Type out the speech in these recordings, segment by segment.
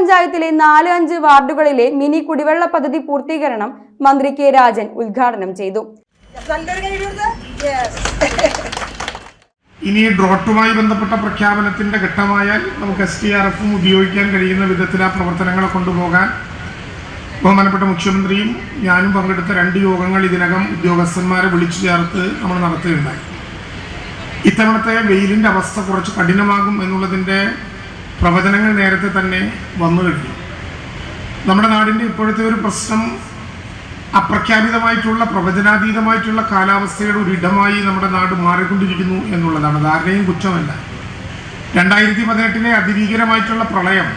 പഞ്ചായത്തിലെ നാല് അഞ്ച് വാർഡുകളിലെ മിനി കുടിവെള്ള പദ്ധതി പൂർത്തീകരണം മന്ത്രി കെ രാജൻ ഉദ്ഘാടനം ചെയ്തു. ഇനി ഡ്രോട്ടുമായി ബന്ധപ്പെട്ട പ്രഖ്യാപനത്തിന്റെ ഘട്ടമായാൽ നമുക്ക് എസ് ടി ആർ എഫും ഉപയോഗിക്കാൻ കഴിയുന്ന വിധത്തിൽ ആ പ്രവർത്തനങ്ങളെ കൊണ്ടുപോകാൻ ബഹുമാനപ്പെട്ട മുഖ്യമന്ത്രിയും ഞാനും പങ്കെടുത്ത രണ്ട് യോഗങ്ങൾ ഇതിനകം ഉദ്യോഗസ്ഥന്മാരെ വിളിച്ചു ചേർത്ത് നമ്മൾ നടത്തുകയുണ്ടായി. ഇത്തവണത്തെ വെയിലിന്റെ അവസ്ഥ കുറച്ച് കഠിനമാകും എന്നുള്ളതിന്റെ പ്രവചനങ്ങൾ നേരത്തെ തന്നെ വന്നു കഴിഞ്ഞു. നമ്മുടെ നാടിന്റെ ഇപ്പോഴത്തെ ഒരു പ്രശ്നം അപ്രഖ്യാപിതമായിട്ടുള്ള പ്രവചനാതീതമായിട്ടുള്ള കാലാവസ്ഥയുടെ ഒരു ഇടമായി നമ്മുടെ നാട് മാറിക്കൊണ്ടിരിക്കുന്നു എന്നുള്ളതാണ്. ധാരണയും കുറ്റമല്ല. രണ്ടായിരത്തി പതിനെട്ടിലെ അതിഭീകരമായിട്ടുള്ള പ്രളയം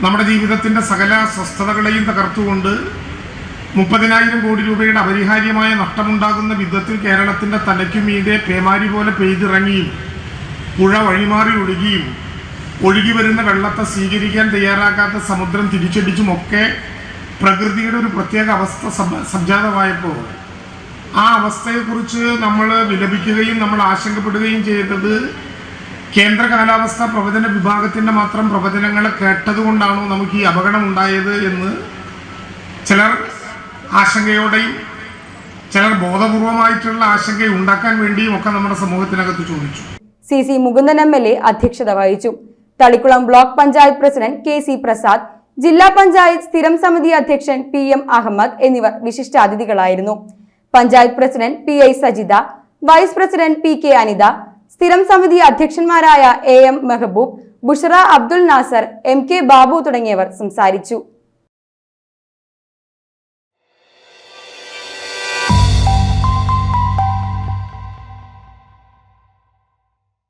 നമ്മുടെ ജീവിതത്തിന്റെ സകല സ്വസ്ഥതകളെയും തകർത്തുകൊണ്ട് മുപ്പതിനായിരം കോടി രൂപയുടെ അപരിഹാര്യമായ നഷ്ടമുണ്ടാകുന്ന വിധത്തിൽ കേരളത്തിന്റെ തലയ്ക്കുമീതെ പേമാരി പോലെ പെയ്തിറങ്ങിയും പുഴ വഴിമാറി ഒഴുകിയും ഒഴുകി വരുന്ന വെള്ളത്തെ സ്വീകരിക്കാൻ തയ്യാറാക്കാത്ത സമുദ്രം തിരിച്ചടിച്ചുമൊക്കെ പ്രകൃതിയുടെ ഒരു പ്രത്യേക അവസ്ഥ സംജ- സംജാതമായപ്പോൾ ആ അവസ്ഥയെക്കുറിച്ച് നമ്മൾ വിലപിക്കുകയും നമ്മൾ ആശങ്കപ്പെടുകയും ചെയ്തത് കേന്ദ്ര കാലാവസ്ഥാ പ്രവചന വിഭാഗത്തിന്റെ മാത്രം പ്രവചനങ്ങൾ കേട്ടതുകൊണ്ടാണോ നമുക്ക് ഈ അപകടം ഉണ്ടായത് എന്ന് ചിലർ ആശങ്കയോടെയും ചിലർ ബോധപൂർവമായിട്ടുള്ള ആശങ്ക ഉണ്ടാക്കാൻ വേണ്ടിയും ഒക്കെ നമ്മുടെ സമൂഹത്തിനകത്ത് ചോദിച്ചു. C C Mukundan M L A അധ്യക്ഷത വഹിച്ചു. Thalikulam block panchayat president K C Prasad ജില്ലാ പഞ്ചായത്ത് സ്ഥിരം സമിതി അധ്യക്ഷൻ പി എം അഹമ്മദ് എന്നിവർ വിശിഷ്ടാതിഥികളായിരുന്നു panchayat president P I Sajitha vice president P K Anitha സ്ഥിരം സമിതി അധ്യക്ഷന്മാരായ A M Mehaboob Bushara Abdul Nasar M K Babu തുടങ്ങിയവർ സംസാരിച്ചു.